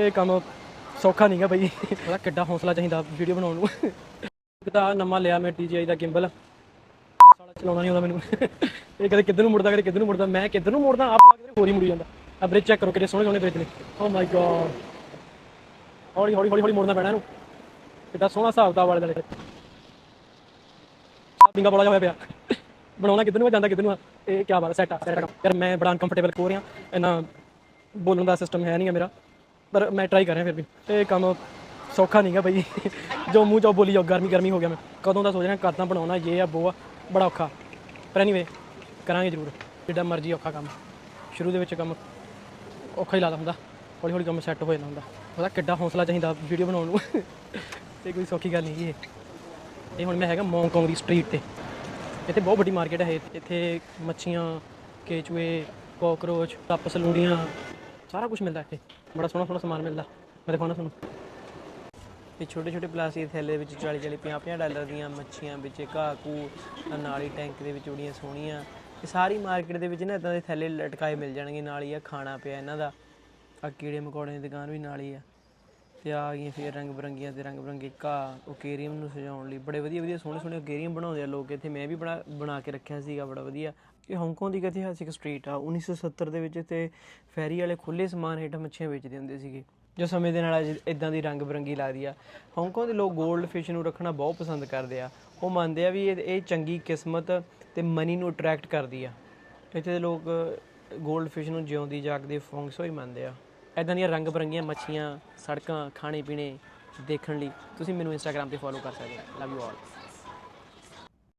ਇਹ ਕੰਮ ਸੌਖਾ ਨਹੀਂਗਾ ਬਈ। ਉਹਦਾ ਕਿੱਡਾ ਹੌਸਲਾ ਚਾਹੀਦਾ ਵੀਡੀਓ ਬਣਾਉਣ ਨੂੰ। ਇੱਕ ਤਾਂ ਨਵਾਂ ਲਿਆ ਮੈਂ DJI ਦਾ ਗਿੰਬਲ ਸਾਲਾ ਚਲਾਉਣਾ ਨਹੀਂ ਆਉਂਦਾ ਮੈਨੂੰ। ਇਹ ਕਦੇ ਕਿੱਧਰ ਨੂੰ ਮੁੜਦਾ ਕਦੇ ਕਿੱਧਰ ਨੂੰ ਮੁੜਦਾ। ਮੈਂ ਕਿੱਧਰ ਨੂੰ ਮੁੜਦਾ ਆਪ ਕਿਧਰ ਹੋਰ ਹੀ ਮੁੜੀ ਜਾਂਦਾ। ਆ ਬ੍ਰਿਜ ਚੈੱਕ ਕਰੋ ਕਿੰਨੇ ਸੋਹਣੇ ਸੋਹਣੇ ਬ੍ਰਿਜ ਨੇ। ਓ ਮਾਈ ਗॉड ਹੌਲੀ ਹੌਲੀ ਹੌਲੀ ਹੌਲੀ ਮੁੜਨਾ ਪੈਣਾ ਇਹਨੂੰ। ਕਿੱਡਾ ਸੋਹਣਾ ਹਿਸਾਬ ਦਾ ਵਾਲੇ ਦਾ ਬਿੰਗਾ ਬੋਲਾ ਹੋਇਆ ਪਿਆ। ਬਣਾਉਣਾ ਕਿੱਧਰ ਨੂੰ ਆ, ਜਾਂਦਾ ਕਿੱਧਰ ਨੂੰ ਆ। ਇਹ ਕੀ ਬਾਤ ਸੈਟ ਆ ਸੈਟ ਯਾਰ ਮੈਂ ਬੜਾ ਅਨਕੰਫਰਟੇਬਲ ਹੋ ਰਿਹਾ। ਇਹਨਾਂ ਬੋਲਣ ਦਾ ਸਿਸਟਮ ਹੈ ਨਹੀਂ ਮੇਰਾ। ਪਰ ਮੈਂ ਟਰਾਈ ਕਰ ਰਿਹਾ ਫਿਰ ਵੀ ਇਹ ਕੰਮ ਸੌਖਾ ਨਹੀਂਗਾ ਬਈ। ਜੋ ਮੂੰਹ ਚੋਂ ਬੋਲੀ ਜਾਓ, ਗਰਮੀ ਗਰਮੀ ਹੋ ਗਿਆ ਮੈਂ। ਕਦੋਂ ਦਾ ਸੋਚ ਰਿਹਾ, ਕਰਦਾ ਬਣਾਉਣਾ ਇਹ ਆ ਉਹ ਆ, ਬੜਾ ਔਖਾ। ਪਰ ਐਨੀਵੇ ਕਰਾਂਗੇ ਜ਼ਰੂਰ ਜਿੱਡਾ ਮਰਜ਼ੀ ਔਖਾ ਕੰਮ। ਸ਼ੁਰੂ ਦੇ ਵਿੱਚ ਕੰਮ ਔਖਾ ਹੀ ਲੱਗਦਾ ਹੁੰਦਾ। ਹੌਲੀ ਹੌਲੀ ਕੰਮ ਸੈੱਟ ਹੋ ਜਾਂਦਾ ਹੁੰਦਾ। ਉਹਦਾ ਕਿੱਡਾ ਹੌਸਲਾ ਚਾਹੀਦਾ ਵੀਡੀਓ ਬਣਾਉਣ ਨੂੰ। ਇਹ ਕੋਈ ਸੌਖੀ ਗੱਲ ਨਹੀਂ ਇਹ। ਇਹ ਹੁਣ ਮੈਂ ਹੈਗਾ ਮੌਂਗਕੌਂਗ ਦੀ ਸਟਰੀਟ ਤੇ। ਇੱਥੇ ਬਹੁਤ ਵੱਡੀ ਮਾਰਕੀਟ ਹੈ ਇੱਥੇ ਮੱਛੀਆਂ, ਕੇਚੂਏ ਕੋਕਰੋਚ ਟੱਪ ਸਲੂੜੀਆਂ ਸਾਰਾ ਕੁਝ ਮਿਲਦਾ ਇੱਥੇ। ਬੜਾ ਸੋਹਣਾ ਸੋਹਣਾ ਸਮਾਨ ਮਿਲਦਾ। ਮੈਂ ਦਿਖਾਉਣਾ ਤੁਹਾਨੂੰ। ਇਹ ਛੋਟੇ ਛੋਟੇ ਪਲਾਸਟਿਕ ਥੈਲੇ ਵਿੱਚ 40 40 50 50 ਡਾਲਰ ਦੀਆਂ ਮੱਛੀਆਂ ਵਿੱਚ ਘਾਹ ਕੂ ਨਾਲੀ ਟੈਂਕ ਦੇ ਵਿੱਚ ਬੜੀਆਂ ਸੋਹਣੀਆਂ। ਇਹ ਸਾਰੀ ਮਾਰਕੀਟ ਦੇ ਵਿੱਚ ਨਾ ਇਦਾਂ ਦੇ ਥੈਲੇ ਲਟਕਾਏ ਮਿਲ ਜਾਣਗੇ। ਨਾਲ ਹੀ ਆ ਖਾਣਾ ਪਿਆ ਇਹਨਾਂ ਦਾ। ਆ ਕੀੜੇ ਮਕੌੜੇ ਦੀ ਦੁਕਾਨ ਵੀ ਨਾਲ ਹੀ ਆ। ਤੇ ਆ ਗਈਆਂ ਫਿਰ ਰੰਗ ਬਰੰਗੀਆਂ ਤੇ ਰੰਗ ਬਰੰਗੇ ਘਾਹ, ਓਕੇਰੀਅਮ ਨੂੰ ਸਜਾਉਣ ਲਈ। ਬੜੇ ਵਧੀਆ ਵਧੀਆ ਸੋਹਣੇ ਸੋਹਣੇ ਓਕੇਰੀਅਮ ਬਣਾਉਂਦੇ ਆ ਲੋਕ ਇੱਥੇ। ਮੈਂ ਵੀ ਬਣਾ ਬਣਾ ਕੇ ਰੱਖਿਆ ਸੀਗਾ, ਬੜਾ ਵਧੀਆ। ਇਹ ਹਾਂਗਕਾਂਗ ਦੀ ਇੱਕ ਇਤਿਹਾਸਿਕ ਸਟਰੀਟ ਆ। 1970 ਦੇ ਵਿੱਚ ਤੇ ਫੈਰੀ ਵਾਲੇ ਖੁੱਲੇ ਸਮਾਨ ਹੇਠ ਮੱਛੀਆਂ ਵੇਚਦੇ ਹੁੰਦੇ ਸੀਗੇ, ਜੋ ਸਮੇਂ ਦੇ ਨਾਲ ਇਦਾਂ ਦੀ ਰੰਗ ਬਰੰਗੀ ਲੱਗਦੀ ਆ। ਹਾਂਗਕਾਂਗ ਦੇ ਲੋਕ 골ਡ ਫਿਸ਼ ਨੂੰ ਰੱਖਣਾ ਬਹੁਤ ਪਸੰਦ ਕਰਦੇ ਆ। ਉਹ ਮੰਨਦੇ ਆ ਵੀ ਇਹ ਇਹ ਚੰਗੀ ਕਿਸਮਤ ਤੇ ਮਨੀ ਨੂੰ ਅਟਰੈਕਟ ਕਰਦੀ ਆ। ਇੱਥੇ ਦੇ ਲੋਕ 골ਡ ਫਿਸ਼ ਨੂੰ ਜਿਉਂਦੀ, ਜਾਗਦੇ ਫੋਂਗਸੋ ਹੀ ਮੰਨਦੇ ਆ। ਇਦਾਂ ਦੀਆਂ ਰੰਗ ਬਰੰਗੀਆਂ ਮੱਛੀਆਂ, ਸੜਕਾਂ, ਖਾਣੇ ਪੀਣੇ ਦੇਖਣ ਲਈ ਤੁਸੀਂ ਮੈਨੂੰ ਇੰਸਟਾਗ੍ਰam ਤੇ ਫੋਲੋ ਕਰ ਸਕਦੇ ਹੋ। Love you all